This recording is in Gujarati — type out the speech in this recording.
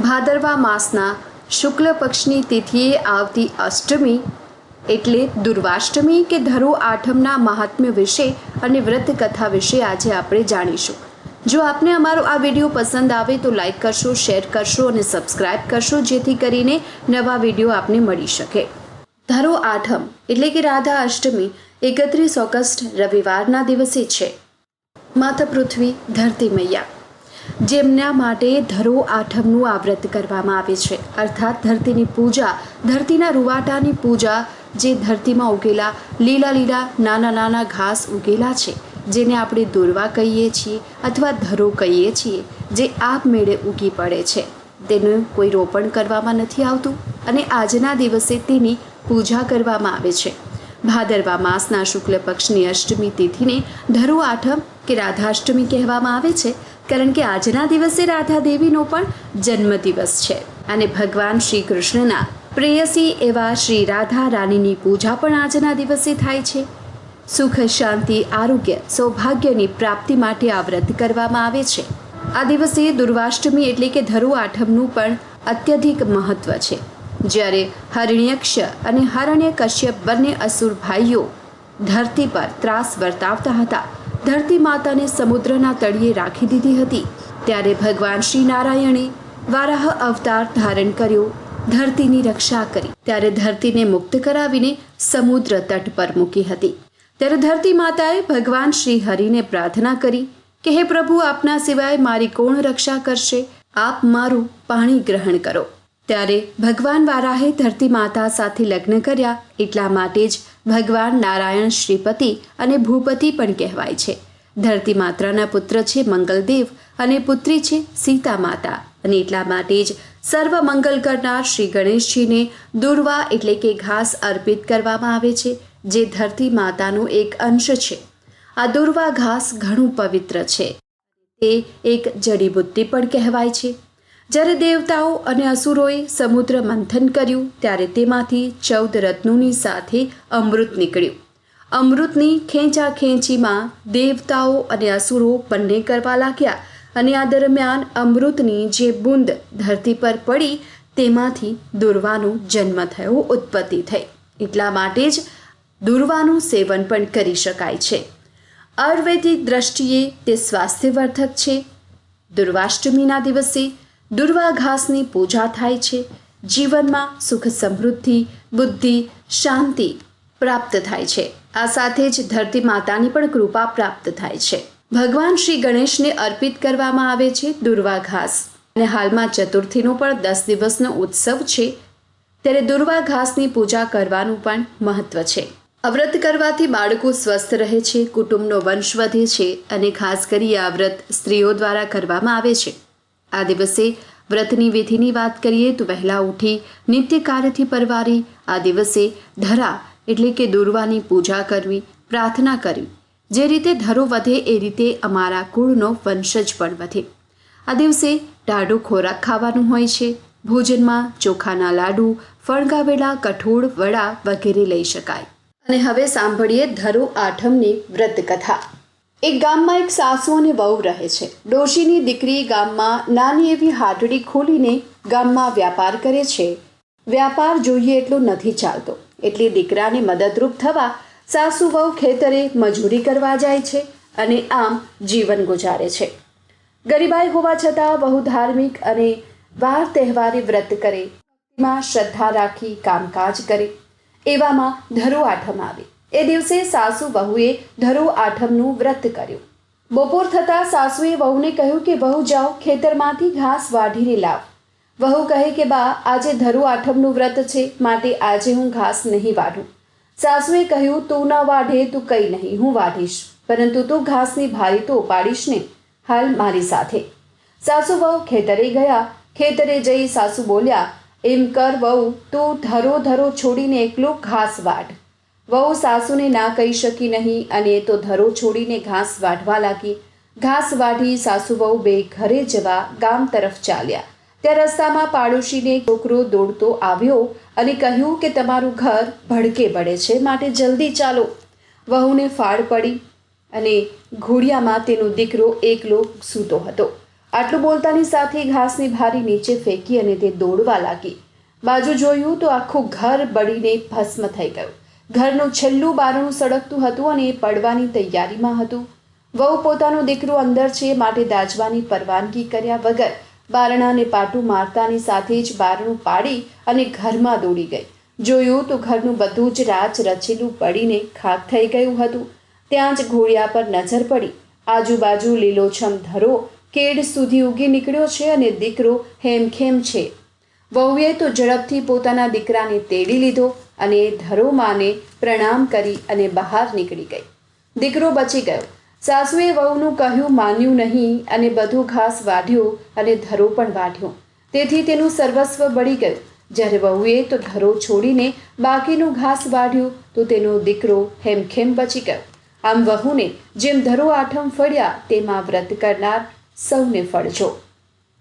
ભાદરવા માસના શુક્લ પક્ષની તિથિએ આવતી અષ્ટમી એટલે દુર્વાષ્ટમી કે ધરો આઠમના મહાત્મ્ય વિશે અને વ્રત કથા વિશે આજે આપણે જાણીશું. જો આપને અમારો આ વીડિયો પસંદ આવે તો લાઈક કરશો, શેર કરશો અને સબસ્ક્રાઇબ કરશો જેથી કરીને નવા વીડિયો આપને મળી શકે. ધરો આઠમ એટલે કે રાધા અષ્ટમી, એકત્રીસ ઓગસ્ટ રવિવારના દિવસે છે. માતા પૃથ્વી ધરતી મૈયા. જેમના માટે ધરો આઠમનું આ વ્રત કરવામાં આવે છે. અર્થાત ધરતીની પૂજા, ધરતીના રૂવાટાની પૂજા જે ધરતીમાં ઉગેલા લીલા લીલા નાના નાના ઘાસ ઉગેલા છે, જેને આપણે દોરવા કહીએ છીએ અથવા ધરો કહીએ છીએ, જે આપમેળે ઉગી પડે છે. તેનું કોઈ રોપણ કરવામાં નથી આવતું અને આજના દિવસે તેની પૂજા કરવામાં આવે છે. ભાદરવા માસના શુક્લ પક્ષની અષ્ટમી તિથિને ધરુ આઠમ કે રાધાષ્ટમી કહેવામાં આવે છે, કારણ કે આજના દિવસે રાધા દેવીનો પણ જન્મદિવસ છે. અને ભગવાન શ્રી કૃષ્ણના પ્રેયસી એવા શ્રી રાધા રાણીની પૂજા પણ આજના દિવસે થાય છે. સુખ, શાંતિ, આરોગ્ય, સૌભાગ્યની પ્રાપ્તિ માટે આ વ્રત કરવામાં આવે છે. આ દિવસે દુર્વાષ્ટમી એટલે કે ધરુ આઠમનું પણ અત્યધિક મહત્વ છે. જ્યારે હરણ્યક્ષ અને હરણ્ય કશ્યપ બંને અસુર ભાઈઓ ધરતી પર ત્રાસ વર્તાવતા હતા. ધરતી માતાને સમુદ્રના તળિયે રાખી દીધી હતી. ત્યારે ભગવાન શ્રી નારાયણે વારાહ અવતાર ધારણ કર્યો, ધરતીની રક્ષા કરી. ત્યારે ધરતીને મુક્ત કરાવીને સમુદ્ર તટ પર મૂકી હતી. ત્યારે ધરતી માતાએ ભગવાન શ્રી હરિને પ્રાર્થના કરી કે, હે પ્રભુ, આપના સિવાય મારી કોણ રક્ષા કરશે? આપ મારું પાણી ગ્રહણ કરો. ત્યારે ભગવાન વારાહે ધરતી માતા સાથે લગ્ન કર્યા એટલા માટે જ ભગવાન નારાયણ શ્રીપતિ અને ભૂપતિ પણ કહેવાય છે. ધરતી માતાના પુત્ર છે મંગલદેવ અને પુત્રી છે સીતા માતા અને એટલા માટે જ સર્વ મંગલ કરનાર શ્રી ગણેશજીને દુર્વા એટલે કે ઘાસ અર્પિત કરવામાં આવે છે, જે ધરતી માતાનો એક અંશ છે. આ દુર્વા ઘાસ ઘણું પવિત્ર છે. તે એક જડીબુટ્ટી પણ કહેવાય છે. જ્યારે દેવતાઓ અને અસુરોએ સમુદ્ર મંથન કર્યું, ત્યારે તેમાંથી ચૌદ રત્નોની સાથે અમૃત નીકળ્યું. અમૃતની ખેંચાખેંચીમાં દેવતાઓ અને અસુરો બંને કરવા લાગ્યા અને આ દરમિયાન અમૃતની જે બુંદ ધરતી પર પડી, તેમાંથી દુર્વાનો જન્મ થયો, ઉત્પત્તિ થઈ. એટલા માટે જ દુર્વાનું સેવન પણ કરી શકાય છે. આયુર્વેદિક દ્રષ્ટિએ તે સ્વાસ્થ્યવર્ધક છે. દુર્વાષ્ટમીના દિવસે દુર્વા ઘાસની પૂજા થાય છે. જીવનમાં સુખ સમૃદ્ધિ, બુદ્ધિ, શાંતિ પ્રાપ્ત થાય છે. આ સાથે જ ધરતી માતાની પણ કૃપા પ્રાપ્ત થાય છે. ભગવાન શ્રી ગણેશને અર્પિત કરવામાં આવે છે દુર્વા ઘાસ અને હાલમાં ચતુર્થીનો પણ દસ દિવસનો ઉત્સવ છે. ત્યારે દુર્વા ઘાસની પૂજા કરવાનું પણ મહત્વ છે. અવ્રત કરવાથી બાળકો સ્વસ્થ રહે છે, કુટુંબનો વંશ વધે છે અને ખાસ કરી આ વ્રત સ્ત્રીઓ દ્વારા કરવામાં આવે છે. આ દિવસે વ્રતની વિધિની વાત કરીએ તો વહેલા ઉઠી નિત્ય કાર્યથી પરવારી, આ દિવસે ધરા એટલે કે દુર્વાની પૂજા કરવી, પ્રાર્થના કરવી. જે રીતે ધરો વધે એ રીતે અમારા કુળનો વંશજ પણ વધે. આ દિવસે ટાઢો ખોરાક ખાવાનું હોય છે. ભોજનમાં ચોખાના લાડુ ફણગાવેલા કઠોળ, વડા વગેરે લઈ શકાય. અને હવે સાંભળીએ ધરો આઠમની વ્રત કથા એક ગામમાં એક સાસુ અને વહુ રહે છે. ડોશીની દીકરી ગામમાં નાની એવી હાટડી ખોલીને ગામમાં વ્યાપાર કરે છે. વ્યાપાર જોઈએ એટલો નથી ચાલતો. એટલે દીકરાને મદદરૂપ થવા સાસુ વહુ ખેતરે મજૂરી કરવા જાય છે અને આમ જીવન ગુજારે છે. ગરીબાઈ હોવા છતાં બહુ ધાર્મિક અને વાર તહેવારે વ્રત કરે. માં શ્રદ્ધા રાખી કામકાજ કરે. એવામાં ધરો આઠમ આવે. એ દિવસે સાસુ વહુએ ધરો આઠમનું વ્રત કર્યું. બપોર થતાં સાસુએ વહુને કહ્યું કે, વહુ જાઓ, ખેતરમાંથી ઘાસ વાઢીને લાવ. વહુ કહે કે, બા, આજે ધરો આઠમનું વ્રત છે, માટે આજે હું ઘાસ નહીં વાઢું. સાસુએ કહ્યું, તું ન વાઢે, તું કંઈ નહીં, હું વાઢીશ. પરંતુ તું ઘાસની ભારી તો ઉપાડીશ ને, હાલ મારી સાથે. સાસુ વહુ ખેતરે ગયા. ખેતરે જઈ સાસુ બોલ્યા, એમ કર વહુ, તું ધરો ધરો છોડીને એકલો ઘાસ વાઢ. વહુ સાસુને ના કહી શકી નહીં અને તો ધરો છોડીને ઘાસ વાઢવા લાગી. ઘાસ વાઢી સાસુ વહુ બે ઘરે જવા ગામ તરફ ચાલ્યા. ત્યાં રસ્તામાં પાડોશીને છોકરો દોડતો આવ્યો અને કહ્યું કે તમારું ઘર ભડકે પડે છે, માટે જલ્દી ચાલો. વહુને ફાળ પડી અને ઘોડિયામાં તેનો દીકરો એકલો સૂતો હતો. આટલું બોલતાની સાથે ઘાસની ભારી નીચે ફેંકી અને તે દોડવા લાગી. બાજુ જોયું તો આખું ઘર બળીને ભસ્મ થઈ ગયું. ઘરનું છેલ્લું બારણું સળગતું હતું અને એ પડવાની તૈયારીમાં હતું. વહુ પોતાનો દીકરો અંદર છે માટે દાજવાની પરવાનગી કર્યા વગર બારણાને પાટું મારતાની સાથે જ બારણું પાડી અને ઘરમાં દોડી ગઈ. જોયું તો ઘરનું બધું જ રાચ રચેલું પડીને ખાક થઈ ગયું હતું. ત્યાં જ ઘોડિયા પર નજર પડી. આજુબાજુ લીલોછમ ધરો કેડ સુધી ઉગી નીકળ્યો છે અને દીકરો હેમખેમ છે. વહુએ તો ઝડપથી પોતાના દીકરાને તેડી લીધો અને ધરોમાને પ્રણામ કરી અને બહાર નીકળી ગઈ. દીકરો બચી ગયો. સાસુએ વહુનું કહ્યું માન્યું નહીં અને બધું ઘાસ વાઢ્યું અને ધરો પણ વાઢ્યો. તેથી તેનું સર્વસ્વ બળી ગયું. જ્યારે વહુએ તો ધરો છોડીને બાકીનું ઘાસ વાઢ્યું તો તેનો દીકરો હેમખેમ બચી ગયો. આમ વહુને જેમ ધરો આઠમ ફળ્યા તેમાં વ્રત કરનાર સૌને ફળજો.